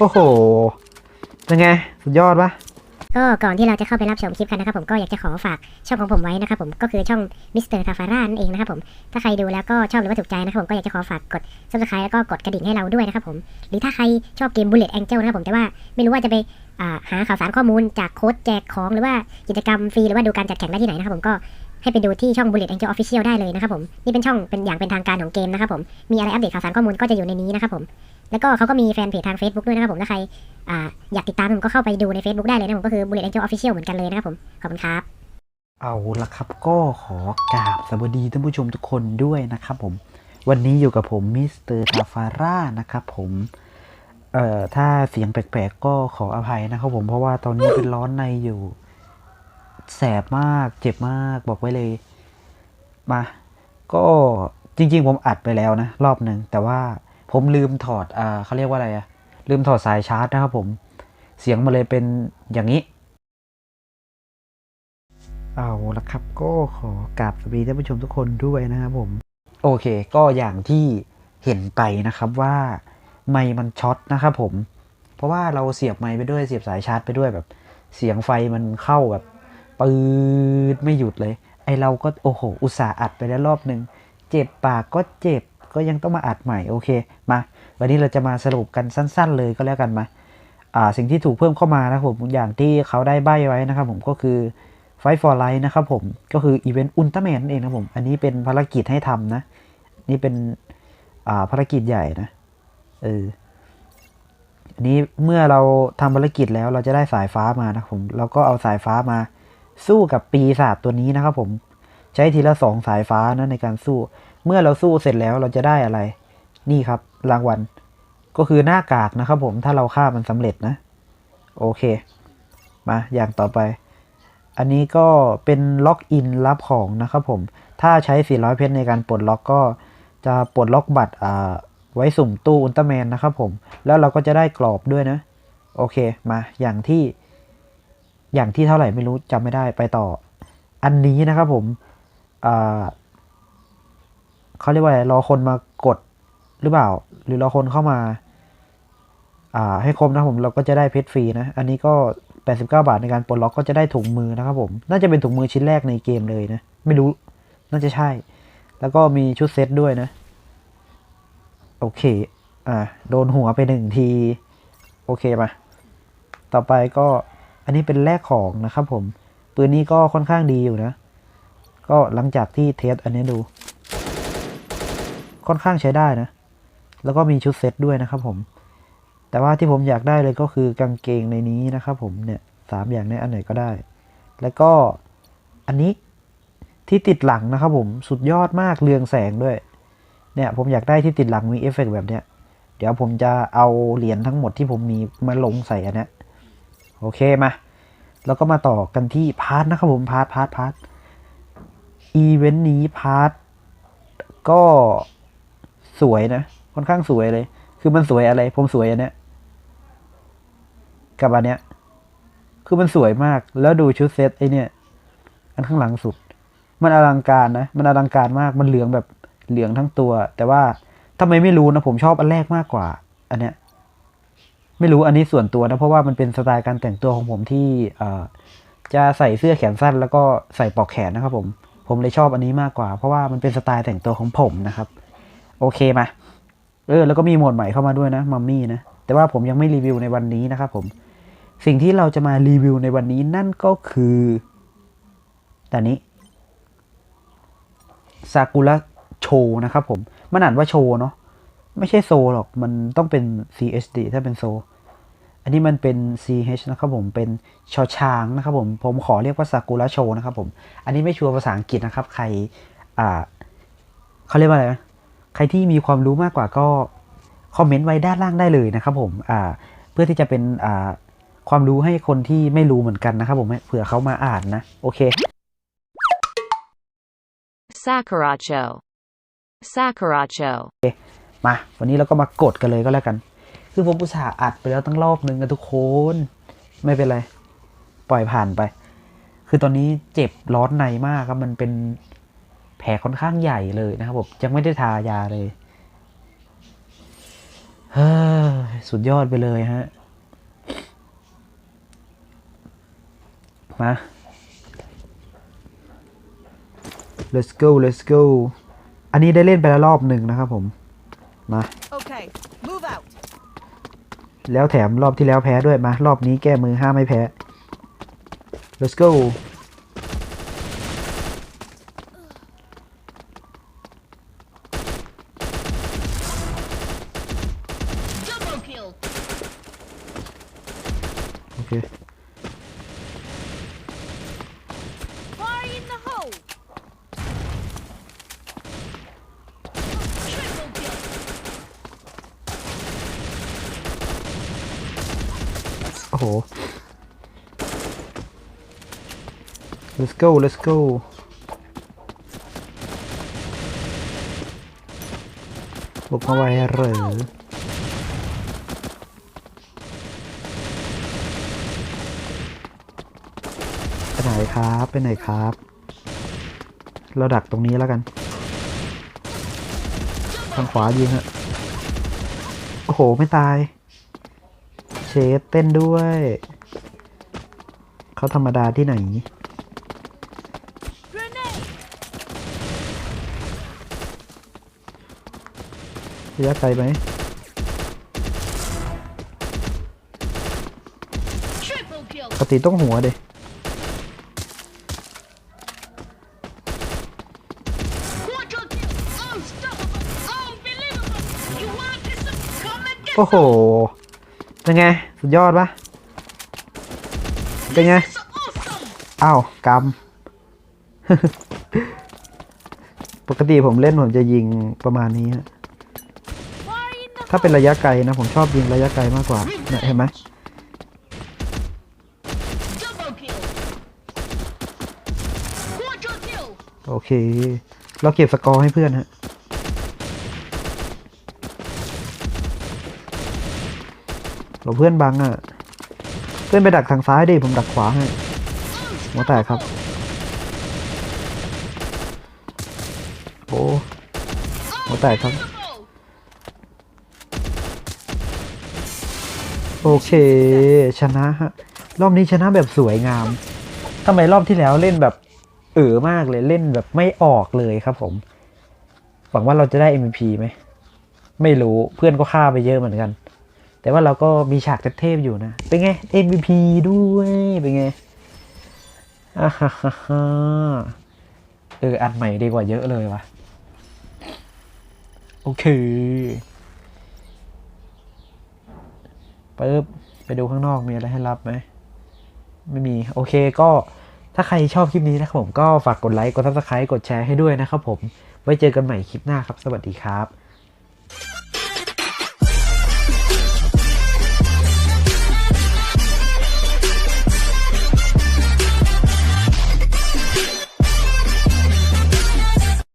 โอ้โห เป็นไง สุดยอดปะก็ก่อนที่เราจะเข้าไปรับชมคลิปกันนะครับผมก็อยากจะขอฝากช่องของผมไว้นะครับผมก็คือช่องมิสเตอร์คาฟาร่านั่นเองนะครับผมถ้าใครดูแล้วก็ชอบหรือว่าถูกใจนะครับผมก็อยากจะขอฝากกด subscribe แล้วก็กดกระดิ่งให้เราด้วยนะครับผมหรือถ้าใครชอบเกม Bullet Angel นะครับผมแต่ว่าไม่รู้ว่าจะไปหาข่าวสารข้อมูลจากโค้ดแจกของหรือว่ากิจกรรมฟรีหรือว่าดูการจัดแข่งได้ที่ไหนนะครับผมก็ให้ไปดูที่ช่อง Bullet Angel Official ได้เลยนะครับผม นี่เป็นช่องเป็นอย่างเป็นทางการของเกมนะครับผม มีอะไรอัปเดตข่าวสารข้อมูลก็จะอยู่ในนี้นะครับผม แล้วก็เขาก็มีแฟนเพจทาง Facebook ด้วยนะครับผมถ้าใครออยากติดตามผมก็เข้าไปดูใน Facebook ได้เลยนะผมก็คือ Bullet Angel Official เหมือนกันเลยนะครับผม ขอบคุณครับ เอาละครับก็ขอกราบสวัสดีท่านผู้ชมทุกคนด้วยนะครับผม วันนี้อยู่กับผมมิสเตอร์ทาฟาร่านะครับผมเอ่อถ้าเสียงแปลกๆก็ขออภัยนะครับผมเพราะว่าตอนนี้เป็นร้อนในอยู่ แสบมากเจ็บมากบอกไว้เลยมาก็จริง ๆ ผมอัดไปแล้วนะ รอบหนึ่งแต่ว่า ผมลืมถอดอ่าเขาเรียกว่าอะไรอะลืมถอดสายชาร์จนะครับผมเสียงมาเลยเป็นอย่างนี้ เอาละครับก็ขอกราบสวัสดีท่านผู้ชมทุกคนด้วยนะครับผม โอเค ก็อย่างที่เห็นไปนะครับว่าไมค์มันช็อตนะครับผม เพราะว่าเราเสียบไมค์ไปด้วยเสียบสายชาร์จไปด้วยแบบ เสียงไฟมันเข้าแบบปืดไม่หยุดเลย ไอเราก็โอ้โห อุตส่าห์อัดไปแล้วรอบนึง เจ็บปากก็เจ็บ ก็ยังต้องมาอัดใหม่โอเคมา วันนี้เราจะมาสรุปกันสั้น ๆ เลยก็แล้วกันมาอ่าสิ่งที่ถูกเพิ่มเข้ามานะครับผมอย่างที่เขาได้ใบไว้นะครับผมก็คือไฟฟอร์ไลท์นะครับผมก็คืออีเวนต์อุลตร้าแมนนั่นเองนะผมอันนี้เป็นภารกิจให้ทำนะ นี่เป็นอ่าภารกิจใหญ่นะเอออันนี้เมื่อเราทำภารกิจแล้วเราจะได้สายฟ้ามานะผมเราก็เอาสายฟ้ามาสู้กับปีศาจตัวนี้นะครับผมใช้ทีละสองสายฟ้านะในการสู้ เมื่อเราสู้เสร็จแล้วเราจะได้อะไร นี่ครับรางวัล ก็คือหน้ากากนะครับผมถ้าเราฆ่ามันสำเร็จนะ โอเค มาอย่างต่อไป อันนี้ก็เป็นล็อกอินรับของนะครับผม ถ้าใช้ 400 เพชรในการปลดล็อกก็จะปลดล็อกบัตรอ่าไว้สุ่มตู้อุลตร้าแมนนะครับผม แล้วเราก็จะได้กรอบด้วยนะ โอเคมาอย่างที่อย่างที่เท่าไหร่ไม่รู้จำไม่ได้ไปต่อ อันนี้นะครับผมอ่า เขาเรียกว่ารอคนมากดหรือเปล่า หรือรอคนเข้ามา อ่า ให้ครบนะผมเราก็จะได้เพชรฟรีนะ อันนี้ก็ 89 บาทในการปลดล็อกก็จะได้ถุงมือนะครับผม น่าจะเป็นถุงมือชิ้นแรกในเกมเลยนะ ไม่รู้ น่าจะใช่ แล้วก็มีชุดเซตด้วยนะ โอเค อ่า โดนหัวไปหนึ่งที โอเคมา ต่อไปก็ อันนี้เป็นแลกของนะครับผม ปืนนี้ก็ค่อนข้างดีอยู่นะ ก็หลังจากที่เทสอันนี้ดู ค่อนข้างใช้ได้นะ แล้วก็มีชุดเซตด้วยนะครับผม แต่ว่าที่ผมอยากได้เลยก็คือกางเกงในนี้นะครับผมเนี่ยสามอย่างเนี้อันไหนก็ได้ แล้วก็อันนี้ที่ติดหลังนะครับผมสุดยอดมากเรืองแสงด้วย เนี่ยผมอยากได้ที่ติดหลังมีเอฟเฟกต์แบบเนี้ยเดี๋ยวผมจะเอาเหรียญทั้งหมดที่ผมมีมาลงใส่อันนี้โอเคมาแล้วก็มาต่อกันที่พาร์ทนะครับผมพาร์ทพาร์ทพาร์ทอีเวนต์นี้พาร์ทก็ สวยนะค่อนข้างสวยเลย คือมันสวยอะไร ผมสวยอันเนี้ยกับอันเนี้ย คือมันสวยมาก แล้วดูชุดเซตไอเนี่ยอันข้างหลังสุด มันอลังการนะ มันอลังการมาก มันเหลืองแบบเหลืองทั้งตัว แต่ว่าทำไมไม่รู้นะ ผมชอบอันแรกมากกว่า อันเนี้ย ไม่รู้อันนี้ส่วนตัวนะ เพราะว่ามันเป็นสไตล์การแต่งตัวของผมที่เอ่อจะใส่เสื้อแขนสั้น แล้วก็ใส่ปลอกแขนนะครับผม ผมเลยชอบอันนี้มากกว่า เพราะว่ามันเป็นสไตล์แต่งตัวของผมนะครับ โอเคมา เออ แล้วก็มีโหมดใหม่เข้ามาด้วยนะมัมมี่นะ แต่ว่าผมยังไม่รีวิวในวันนี้นะครับผม สิ่งที่เราจะมารีวิวในวันนี้นั่นก็คือแต่นี้ซากุระโชนะครับผม มันอ่านว่าโชเนาะ ไม่ใช่โซหรอก มันต้องเป็น CHD ถ้าเป็นโซ อันนี้มันเป็น CH นะครับผม เป็นชอช้างนะครับผม ผมขอเรียกว่าซากุระโชนะครับผม อันนี้ไม่ชัวร์ภาษาอังกฤษนะครับ ใคร อ่าเขาเรียกว่าอะไรนะ ใครที่มีความรู้มากกว่าก็คอมเมนต์ไว้ด้านล่างได้เลยนะครับผมอ่าเพื่อที่จะเป็นอ่าความรู้ให้คนที่ไม่รู้เหมือนกันนะครับผมเผื่อเขามาอ่านนะ โอเค Sakuracho. Sakuracho. มา วันนี้เราก็มากดกันเลยก็แล้วกัน คือผมอุตส่าห์อัดไปแล้วตั้งรอบนึงนะทุกคน ไม่เป็นไร ปล่อยผ่านไป คือตอนนี้เจ็บร้อนในมากครับ มันเป็น แผลค่อนข้างใหญ่เลยนะครับผมยังไม่ได้ทายาเลยเฮ้ยสุดยอดไปเลยฮะ มา let's go let's go อันนี้ได้เล่นไปแล้วรอบหนึ่งนะครับผม มา Okay, move out. แล้วแถมรอบที่แล้วแพ้ด้วย มา รอบนี้แก้มือห้ามไม่แพ้ let's go โอเค Fire in the hole. Triple kill. โอ้โห let's go let's go บุกมา ไว้เหรือไปไหนครับไปไหนครับ เราดักตรงนี้แล้วกัน ทางขวายิงฮะโอ้โห ไม่ตาย เชฟเต้นด้วย เขาธรรมดาที่ไหน Grenade. ระยะไกลไหม Triple kill. ปกติต้องหัวเด Quadra โอ้โห เป็นไง สุดยอดปะเป็นไง อ้าวกำ ปกติผมเล่นผมจะยิงประมาณนี้ฮะถ้าเป็นระยะไกลนะ ผมชอบยิงระยะไกลมากกว่าเนี่ยเห็นไหมโอเค เราเก็บสกอร์ให้เพื่อนฮะ เราเพื่อนบังอะ เพื่อนไปดักทางซ้ายดิ ผมดักขวาให้หัวแตกครับ โอ้หัวแตกครับ โอเค ชนะฮะ รอบนี้ชนะแบบสวยงาม ทำไมรอบที่แล้วเล่นแบบเออมากเลยเล่นแบบไม่ออกเลยครับผม หวังว่าเราจะได้ MVP ไหม ไม่รู้เพื่อนก็ฆ่าไปเยอะเหมือนกัน แต่ว่าเราก็มีฉากเทพอยู่นะ เป็นไง MVP ด้วย เป็นไงอ่าฮ่าฮ่าฮ่าเออ อันใหม่ดีกว่าเยอะเลยวะโอเคปึ๊บไปดูข้างนอกมีอะไรให้รับไหม ไม่มี โอเคก็ถ้าใครชอบคลิปนี้นะครับผมก็ฝากกดไลค์ กดซับสไครต์กดแชร์ให้ด้วยนะครับผม ไว้เจอกันใหม่คลิปหน้าครับ สวัสดีครับ